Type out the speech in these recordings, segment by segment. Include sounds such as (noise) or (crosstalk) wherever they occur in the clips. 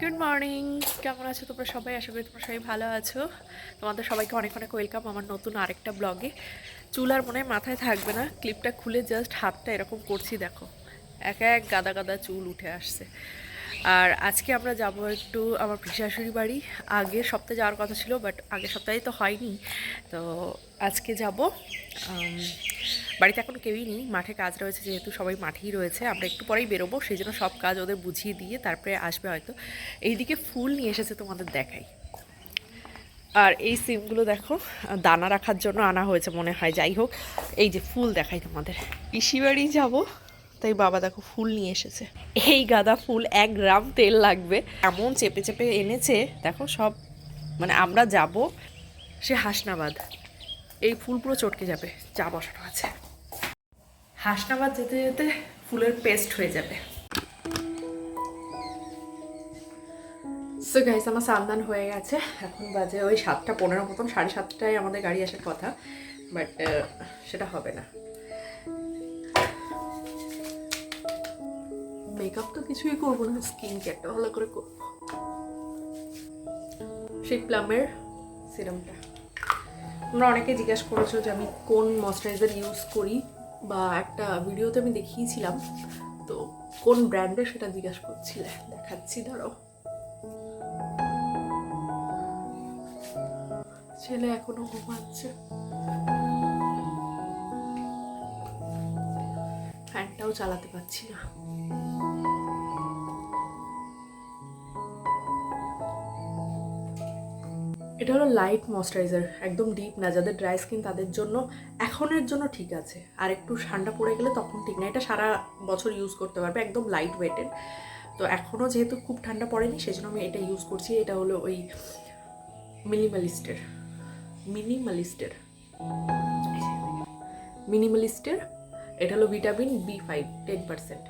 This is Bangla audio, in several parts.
গুড মর্নিং কেমন আছো তোমরা সবাই? আশা করি তোমরা সবাই ভালো আছো। তোমাদের সবাইকে অনেক অনেক ওয়েলকাম আমার নতুন আরেকটা ব্লগে চুল আর মনে মাথায় থাকবে না। ক্লিপটা খুলে জাস্ট হাতটা এরকম করছি, দেখো। এক এক গাদা গাদা চুল উঠে আসছে। আর আজকে আমরা যাব একটু আমার পিসাশুড়ি বাড়ি। আগের সপ্তাহে যাওয়ার কথা ছিল বাট আগের সপ্তাহে তো হয়নি। তো আজকে যাব। বাড়িতে এখন কেউই নেই, মাঠে কাজ রয়েছে যেহেতু সবাই মাঠেই রয়েছে। আমরা একটু পরেই বেরোবো, সেই জন্য সব কাজ ওদের বুঝিয়ে দিয়ে তারপরে আসবে হয়তো। এইদিকে ফুল নিয়ে এসেছে তোমাদের দেখাই। আর এই সিমগুলো দেখো, দানা রাখার জন্য আনা হয়েছে মনে হয়, যাই হোক। এই যে ফুল দেখাই তোমাদের। পিসি বাড়ি যাব। তাই বাবা দেখো ফুল নিয়ে এসেছে। এই গাঁদা ফুল এক গ্রাম তেল লাগবে। এমন চেপে চেপে এনেছে, দেখো সব মানে আমরা যাব সে হাসনাবাদ। এই ফুল পুরো চটকে যাবে চা বসানো আছে। হাসনাবাদ যেতে যেতে ফুলের পেস্ট হয়ে যাবে। সো আমার সান্দান হয়ে গেছে। এখন বাজে ওই সাতটা পনেরো মতন, সাড়ে সাতটায় আমাদের গাড়ি আসার কথা বাট সেটা হবে না। মেকআপ তো কিছুই করব না স্কিন কেয়ারটা ভালো করে করব। সেই প্লামের সিরামটা তোমরা অনেকে জিজ্ঞাসা করেছ যে আমি কোন ময়শ্চারাইজার ইউজ করি, বা একটা ভিডিওতে আমি দেখিয়েছিলাম, তো কোন ব্র্যান্ডের সেটা জিজ্ঞাসা করছিলে? দেখাচ্ছি, ধরো। ছেলে এখনও ঘুমাচ্ছে। ফ্যানটাও চালাতে পারছি না। এটা হলো লাইট ময়শ্চারাইজার একদম ডিপ না, যাদের ড্রাই স্কিন তাদের জন্য এখনের জন্য ঠিক আছে। আর একটু ঠান্ডা পড়ে গেলে তখন ঠিক না, এটা সারা বছর ইউজ করতে পারবে, একদম লাইট ওয়েটেড তো এখনও যেহেতু খুব ঠান্ডা পড়েনি, সেজন্য আমি এটা ইউজ করছি, এটা হলো ওই মিনিমালিস্টের মিনিমালিস্টের মিনিমালিস্টের এটা হলো vitamin B five ten percent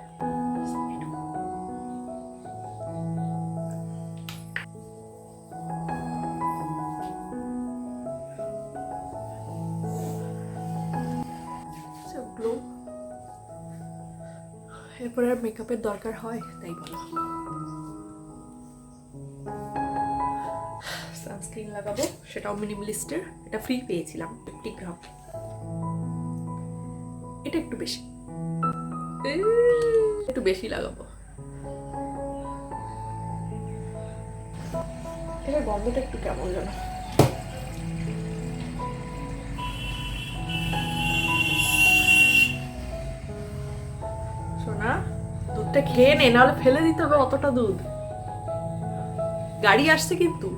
মেকআপের দরকার হয়, তাই বলো। সানস্ক্রিন লাগাবো, সেটাও মিনিমালিস্টের এটা ফ্রি পেয়েছিলাম ফিফটি গ্রাম এটা একটু বেশি। একটু বেশি লাগাবো। এটার গন্ধটা একটু কেমন যেন। দুধটা খেয়ে নে, নাহলে ফেলে দিতে হবে অতটা দুধ। গাড়ি আসছে কিন্তু।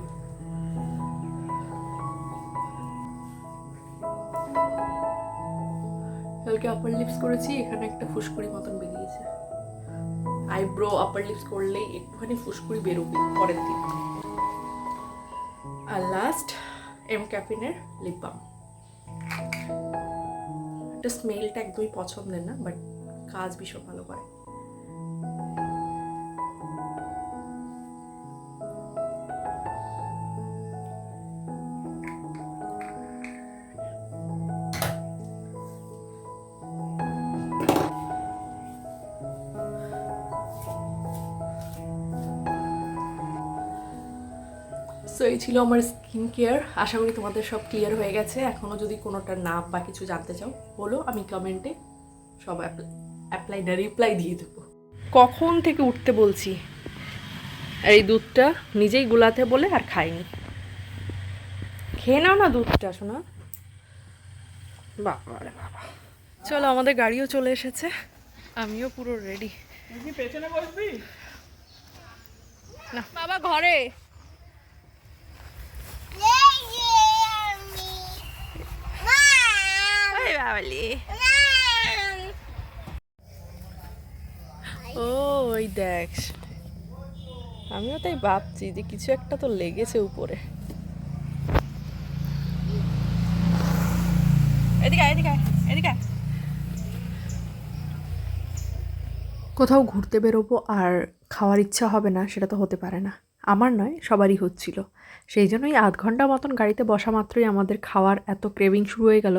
কালকে আপার লিপস করেছি, এখানে একটা ফুসকুড়ি মতন বেরিয়েছে। আইব্রো আপার লিপস করলেই একটুখানি ফুসকুড়ি বেরোবে পরের দিন। আর লাস্ট এম ক্যাফিনের লিপ বাম এটা স্মেলটা একদমই পছন্দের না বাট কাজ ভীষণ ভালো করে। সো এই ছিল আমার স্কিন কেয়ার আশা করি তোমাদের সব ক্লিয়ার হয়ে গেছে। এখনও যদি কোনোটার নাম বা কিছু জানতে চাও বলো আমি কমেন্টে সব অ্যাপ্লাই না রিপ্লাই দিয়ে দেবো। কখন থেকে উঠতে বলছি? আর এই দুধটা নিজেই গুলাতে বলে আর খাইনি। খেয়ে নাও না দুধটা শোনা বাবা রে বাবা। চলো আমাদের গাড়িও চলে এসেছে। আমিও পুরো রেডি পেছনে না। বাবা ঘরে। ও ওই দেখ। আমিও তাই ভাবছি যে কিছু একটা তো লেগেছে উপরে। এদিকে এদিকে এদিকে কোথাও ঘুরতে বেরোবো আর খাওয়ার ইচ্ছা হবে না সেটা তো হতে পারে না। আমার নয়, সবারই হচ্ছিল। সেই জন্যই আধ ঘণ্টা মতন গাড়িতে বসা মাত্রই আমাদের খাওয়ার এত ক্রেভিং শুরু হয়ে গেল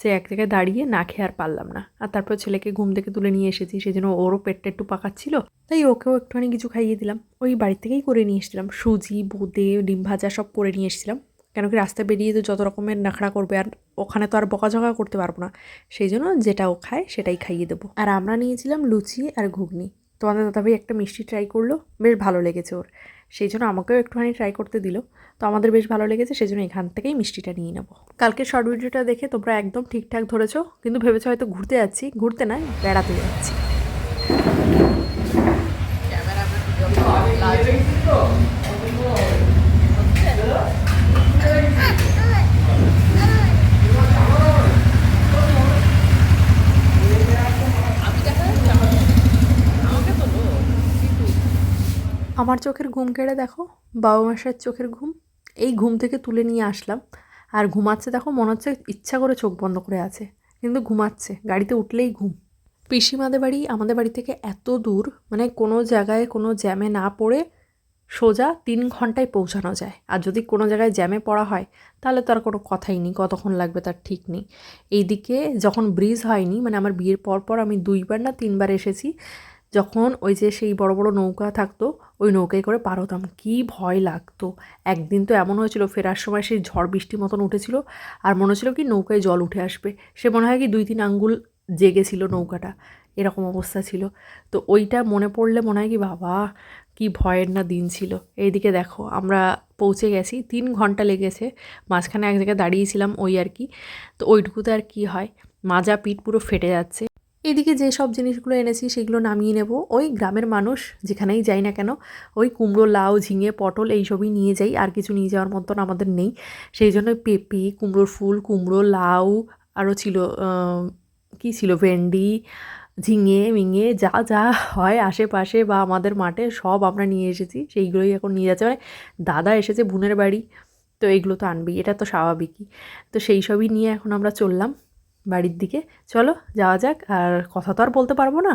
যে এক জায়গায় দাঁড়িয়ে না খেয়ে আর পারলাম না। আর তারপর ছেলেকে ঘুম থেকে তুলে নিয়ে এসেছি, সেই জন্য ওরও পেটটা একটু পাকাচ্ছিল, তাই ওকেও একটুখানি কিছু খাইয়ে দিলাম। ওই বাড়ি থেকেই করে নিয়ে এসেছিলাম, সুজি, বোঁদে, ডিম ভাজা সব করে নিয়ে এসেছিলাম। কেন কি রাস্তায় বেরিয়ে তো যত রকমের নাখড়া করবে আর ওখানে তো আর বকাঝকা করতে পারব না, সেই জন্য যেটা ও খায় সেটাই খাইয়ে দেবো। আর আমরা নিয়েছিলাম লুচি আর ঘুগনি। তোমাদের দাদাভাই একটা মিষ্টি ট্রাই করল, বেশ ভালো লেগেছে ওর। সেই জন্য আমাকেও একটুখানি ট্রাই করতে দিল। তো আমাদের বেশ ভালো লেগেছে, সেই জন্য এখান থেকেই মিষ্টিটা নিয়ে নেব। কালকে শর্ট ভিডিওটা দেখে তোমরা একদম ঠিকঠাক ধরেছ, কিন্তু ভেবেছো হয়তো ঘুরতে যাচ্ছি। ঘুরতে নয়, বেড়াতে যাচ্ছি। আমার চোখের ঘুম কেড়ে দেখো, বাবা মাসের চোখের ঘুম। এই ঘুম থেকে তুলে নিয়ে আসলাম। আর ঘুমাচ্ছে দেখো, মনে হচ্ছে ইচ্ছা করে চোখ বন্ধ করে আছে, কিন্তু ঘুমাচ্ছে, গাড়িতে উঠলেই ঘুম। পিসিমাদের বাড়ি, আমাদের বাড়ি থেকে এত দূর মানে কোনো জায়গায় কোনো জ্যামে না পড়ে সোজা তিন ঘন্টায় পৌঁছানো যায়। আর যদি কোনো জায়গায় জ্যামে পড়া হয়, তাহলে তো আর কোনো কথাই নেই, কতক্ষণ লাগবে তার ঠিক নেই। এইদিকে যখন ব্রিজ হয়নি মানে আমার বিয়ের পর পর আমি দুইবার না তিনবার এসেছি যখন ওই যে সেই বড় বড় নৌকা থাকতো, ওই নৌকায় করে পার হতাম। কী ভয় লাগতো। একদিন তো এমন হয়েছিল, ফেরার সময় সেই ঝড় বৃষ্টি মতন উঠেছিল আর মনে হচ্ছিল কি নৌকায় জল উঠে আসবে। সে মনে হয় কি দুই তিন আঙ্গুল জেগেছিল নৌকাটা। এরকম অবস্থা ছিল। তো ওইটা মনে পড়লে মনে হয় কি, বাবা, কি ভয়ের না দিন ছিল। এইদিকে দেখো, আমরা পৌঁছে গেছি। তিন ঘণ্টা লেগেছে। মাঝখানে এক জায়গায় দাঁড়িয়েছিলাম ওই আর কি। তো ওইটুকুতে আর কি হয়, মাজা পিঠ পুরো ফেটে যাচ্ছে। এদিকে যে সব জিনিসগুলো এনেছি সেগুলো নামিয়ে নেব। ওই গ্রামের মানুষ যেখানেই যাই না কেন, ওই কুমড়ো, লাউ, ঝিঙে, পটল এইসবই নিয়ে যাই, আর কিছু নিয়ে যাওয়ার মতন আমাদের নেই। সেই জন্য পেঁপে, কুমড়োর ফুল, কুমড়ো, লাউ, আরও ছিল কী ছিল, ভেন্ডি, ঝিঙে, মিঙে, যা যা হয় আশেপাশে বা আমাদের মাঠে সব আমরা নিয়ে এসেছি, সেইগুলোই এখন নিয়ে যাচ্ছে। মানে দাদা এসেছে বোনের বাড়ি, তো এইগুলো তো আনবেই, এটা তো স্বাভাবিকই। তো সেই সবই নিয়ে এখন আমরা চললাম। বাড়ির দিকে। চলো যাওয়া যাক আর কথা তো আর বলতে পারব না।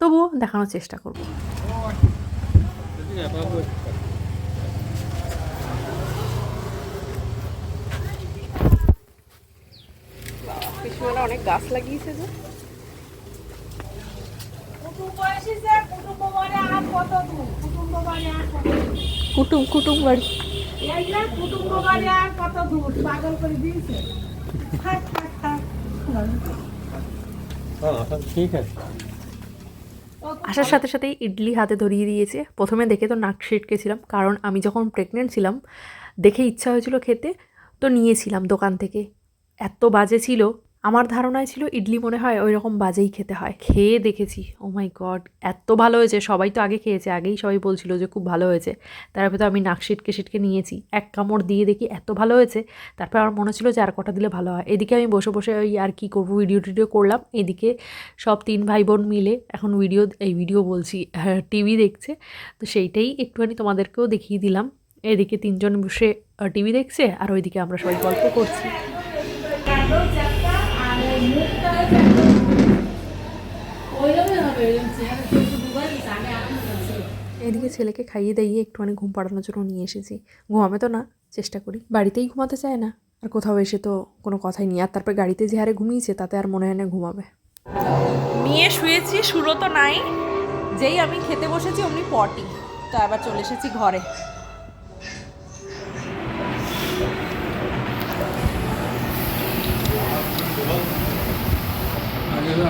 তবুও দেখানোর চেষ্টা করব। পিছনে অনেক গাছ লাগিয়েছে যে। কুটুম কুটুম বাড়ি। हाँ হ্যাঁ, আচ্ছা, ঠিক আছে। আসার সাথে সাথেই ইডলি হাতে ধরিয়ে দিয়েছে। প্রথমে দেখে তো নাক ছিলাম কারণ আমি যখন প্রেগনেন্ট ছিলাম দেখে ইচ্ছা হয়েছিল খেতে তো নিয়েছিলাম দোকান থেকে। এত বাজে ছিল আমার ধারণায় ছিল ইডলি মনে হয় ওই রকম বাজেই খেতে হয়। খেয়ে দেখেছি। ও মাই গড, এত ভালো হয়েছে। সবাই তো আগে খেয়েছে, আগেই সবাই বলছিল যে খুব ভালো হয়েছে। তারপরে তো আমি নাক সিটকে সিটকে নিয়েছি। এক কামড় দিয়ে দেখি এত ভালো হয়েছে। তারপর আমার মনে ছিল যে আর কটা দিলে ভালো হয়। এদিকে আমি বসে বসে ওই আর কি করব, ভিডিও টিডিও করলাম। এদিকে সব তিন ভাই বোন মিলে এখন ভিডিও, এই ভিডিও বলছি টিভি দেখছে। তো সেইটাই একটুখানি তোমাদেরকেও দেখিয়ে দিলাম। এদিকে তিনজন বসে টিভি দেখছে আর ওইদিকে আমরা সবাই গল্প করছি। এদিকে ছেলেকে খাইয়ে দাইয়ে একটুখানি ঘুম পাড়ানোর জন্য নিয়ে এসেছি। ঘুমাবে তো না, চেষ্টা করি। বাড়িতেই ঘুমাতে চায় না। আর কোথাও এসে তো কোনো কথাই নেই। আর তারপর গাড়িতে যে হারে ঘুমিয়েছে, তাতে আর মনে হয় না ঘুমাবে। নিয়ে শুয়েছি, শুরু তো নাই। যেই আমি খেতে বসেছি, অমনি পটি। তো আবার চলে এসেছি ঘরে।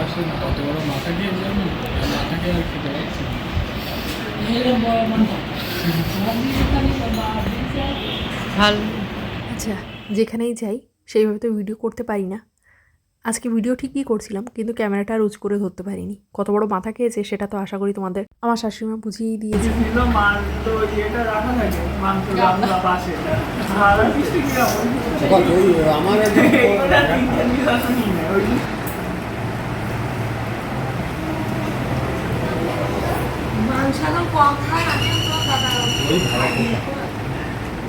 আসে না কত বড় মাথা দিয়ে জানি মাথাকে আর খেতে পারছি ভালো। আচ্ছা যেখানেই যাই সেইভাবে তো ভিডিও করতে পারি না। আজকে ভিডিও ঠিকই করছিলাম কিন্তু ক্যামেরাটা আর উঁচ করে ধরতে পারিনি। কত বড় মাথা খেয়েছে সেটা তো আশা করি তোমাদের আমার শাশুড়িমা বুঝিয়েই দিয়েছে। বিভিন্ন (laughs) মাংস ইয়েটা রাখা থাকে মাংস রান্না পাশে আর কিছু কি আমার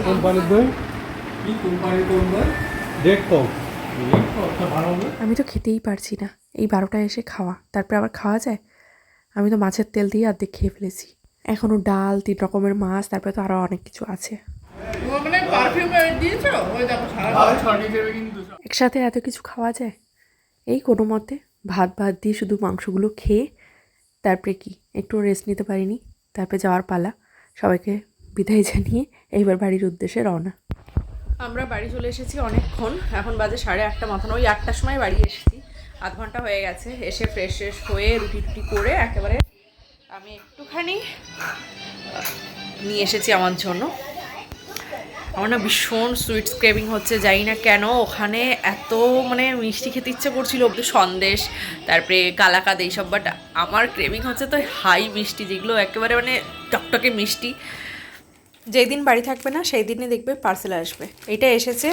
কোম্পানির দই? কি কোম্পানির কোন দই রেড কক আমি তো খেতেই পারছি না। এই বারোটায় এসে খাওয়া। তারপরে আবার খাওয়া যায়? আমি তো মাছের তেল দিয়ে অর্ধেক খেয়ে ফেলেছি। এখনও ডাল তিন রকমের মাছ তারপরে তো আরও অনেক কিছু আছে। মানে। একসাথে এত কিছু খাওয়া যায়? এই কোনো মতে ভাত ভাত দিয়ে শুধু মাংসগুলো খেয়ে তারপরে কি? একটু রেস্ট নিতে পারিনি। তারপরে যাওয়ার পালা। সবাইকে বিদায় জানিয়ে এইবার বাড়ির উদ্দেশ্যে রওনা। আমরা বাড়ি চলে এসেছি অনেকক্ষণ। এখন বাজে সাড়ে আটটা মতন। ওই আটটার সময় বাড়ি এসেছি। আধ ঘণ্টা হয়ে গেছে। এসে ফ্রেশ ফ্রেশ হয়ে রুটি টুটি করে একেবারে আমি একটুখানি নিয়ে এসেছি আমার জন্য। আমার না ভীষণ সুইটস ক্রেভিং হচ্ছে, জানি না কেন। ওখানে এত মানে মিষ্টি খেতে ইচ্ছে করছিল সন্দেশ, তারপরে কালাকাদ এইসব বাট আমার ক্রেভিং হচ্ছে তো হাই মিষ্টি, যেগুলো একেবারে মানে টকটকে মিষ্টি। যেই দিন বাড়ি থাকবে না সেই দিনই দেখবে পার্সেল আসবে। এটা এসেছে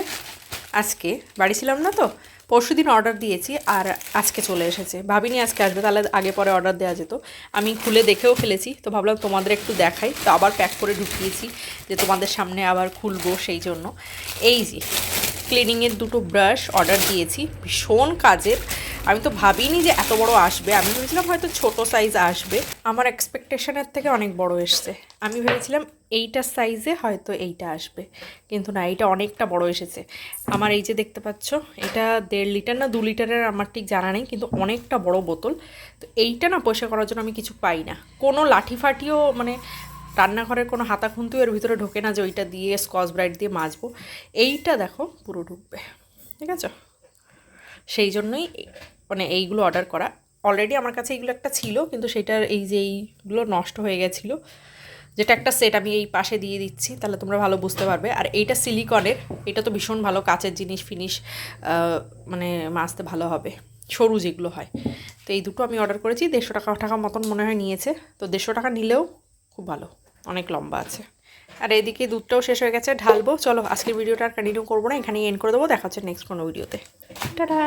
আজকে। বাড়ি ছিলাম না তো পরশু দিন অর্ডার দিয়েছি আর আজকে চলে এসেছে। ভাবিনি আজকে আসবে, তাহলে আগে পরে অর্ডার দেওয়া যেত। আমি খুলে দেখেও ফেলেছি, তো ভাবলাম তোমাদের একটু দেখাই। তো আবার প্যাক করে ঢুকিয়েছি যে তোমাদের সামনে আবার খুলবো সেই জন্য। এই যে ক্লিনিংয়ের দুটো ব্রাশ অর্ডার দিয়েছি। ভীষণ কাজের। আমি তো ভাবিনি যে এত বড় আসবে। আমি ভেবেছিলাম হয়তো ছোট সাইজ আসবে। আমার এক্সপেকটেশনের থেকে অনেক বড় এসছে। আমি ভেবেছিলাম এইটা সাইজে হয়তো এইটা আসবে। কিন্তু না, এইটা অনেকটা বড় এসেছে। আমার এই যে দেখতে পাচ্ছ, এটা দেড় লিটার না দু লিটারের আমার ঠিক জানা নেই, কিন্তু অনেকটা বড় বোতল। তো এইটা না পয়সা করার জন্য আমি কিছু পাই না। কোনো লাঠি ফাটিও মানে রান্নাঘরের কোনো হাতা খুন্তিও এর ভিতরে ঢোকে না যে ওইটা দিয়ে স্কচ ব্রাইট দিয়ে মাজবো। এইটা দেখো, পুরো ঢুকবে ঠিক আছে? সেই জন্যই মানে এইগুলো অর্ডার করা। অলরেডি আমার কাছে এইগুলো একটা ছিল, কিন্তু সেটার এই যে এইগুলো নষ্ট হয়ে গেছিল, যেটা একটা সেট আমি এই পাশে দিয়ে দিচ্ছি, তাহলে তোমরা ভালো বুঝতে পারবে। আর এইটা সিলিকনের এটা তো ভীষণ ভালো কাচের জিনিস ফিনিশ মানে মাজতে ভালো হবে, সরু যেগুলো হয়। তো এই দুটো আমি অর্ডার করেছি, দেড়শো টাকা টাকা মতন মনে হয় নিয়েছে। তো দেড়শো টাকা নিলেও খুব ভালো, অনেক লম্বা আছে। আর এদিকে দুধটাও শেষ হয়ে গেছে, ঢালবো, চলো আজকের ভিডিওটা আর কন্টিনিউ করব না, এখানেই এন্ড করে দেবো, দেখা হচ্ছে নেক্সট কোনো ভিডিওতে টাটা!